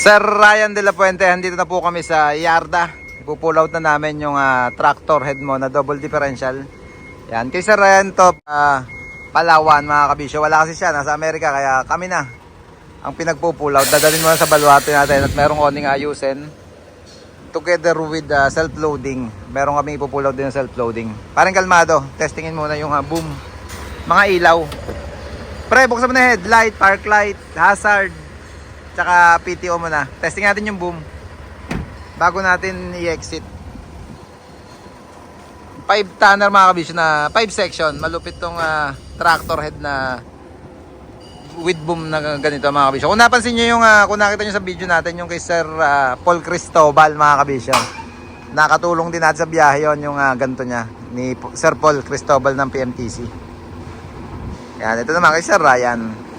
Sir Ryan de la Puente, andito na po kami sa Yarda. Ipupull out na namin yung ah, tractor head mo na double differential. Yan, kay Sir Ryan to, ah, Palawan mga kabisyo. Wala kasi siya, nasa Amerika, kaya kami na ang pinagpupull out. Dadalhin mo na sa baluarte natin at merong oning ayusin. Together with ah, self-loading. Meron kami ipupull out din ng self-loading. Parang kalmado, testingin muna yung ah, boom. Mga ilaw. Pre, buksan mo na headlight, park light, hazard, tsaka PTO mo na. Testing natin yung boom. Bago natin i-exit. 5 tonner mga kabisyo na 5 section. Malupit tong ah, tractor head na with boom na ganito mga kabisyo. Kung napansin nyo yung, ah, kung nakita nyo sa video natin yung kay Sir ah, Paul Cristobal mga kabisyo. Nakatulong din natin sa biyahe yon yung ah, ganito niya ni Sir Paul Cristobal ng PMTC. Yan, ito naman kay Sir Ryan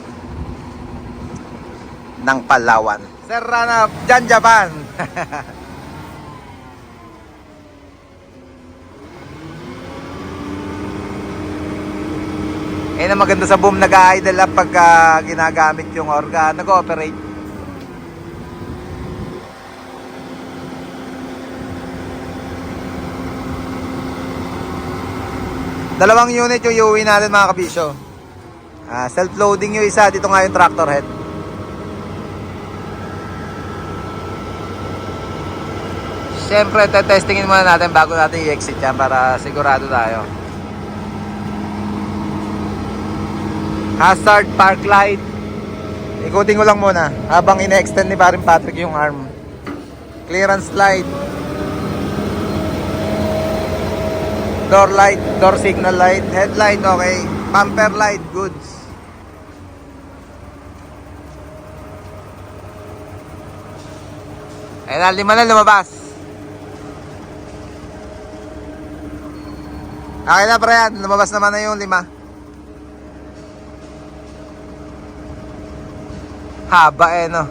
ng Palawan. Sir Rana, Jan Japan. Eh na maganda sa boom nag-idle up pagka ginagamit yung organ, nag-ooperate. Dalawang unit yung iuwi natin mga kabisyo. Ah, self-loading yung isa, dito nga yung tractor head. Siyempre, testingin muna natin bago natin i-exit yan para sigurado tayo. Hazard park light. Ikutin ko lang muna habang ine-extend ni Parin Patrick yung arm. Clearance light. Door light, door signal light, headlight okay, bumper light goods. Na, lima na lumabas. Okay na, Brian. Lumabas naman na yung lima. Haba eh, no?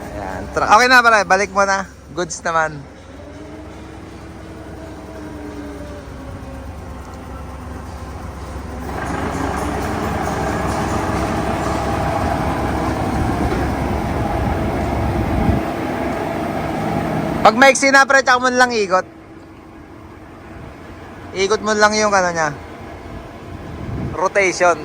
Ayan. Okay na, pare. Balik mo na. Goods naman. Pag maiksi na, pre, tsaka mo lang ikot. Ikot mo lang yung ano niya. Rotation.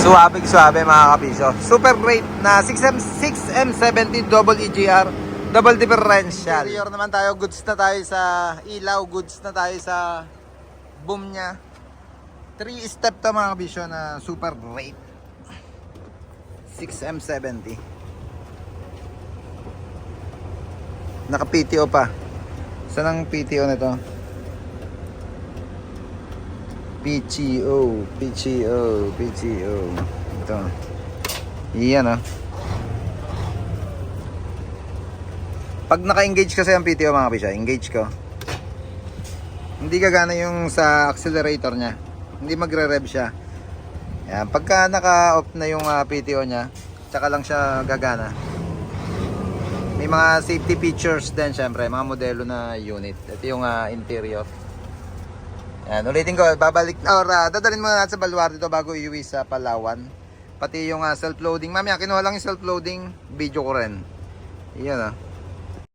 Suwabing suwabe mga kapiso. Super great na 6M, 6M70 double EGR double differential. Interior naman tayo, goods na tayo sa ilaw, goods na tayo sa boom niya. 3 step to mga kapiso na super great. 6M70. Naka PTO pa. Saan ang PTO nito? PTO, PTO, PTO. Ito. Iyan ah. Pag naka-engage kasi ang PTO mga kabisya, engage ko. Hindi gagana yung sa accelerator niya. Hindi magre-rev siya. Yan. Pagka naka-off na yung ah, PTO niya, tsaka lang siya gagana. May mga safety features din syempre, mga modelo na unit. Ito yung ah, interior. Yan, ulitin ko, babalik, or uh, dadalhin muna natin sa Baluarte dito bago iuwi sa Palawan. Pati yung ah, self-loading. Mamaya, kinuha lang yung self-loading, video ko rin. Iyan ah.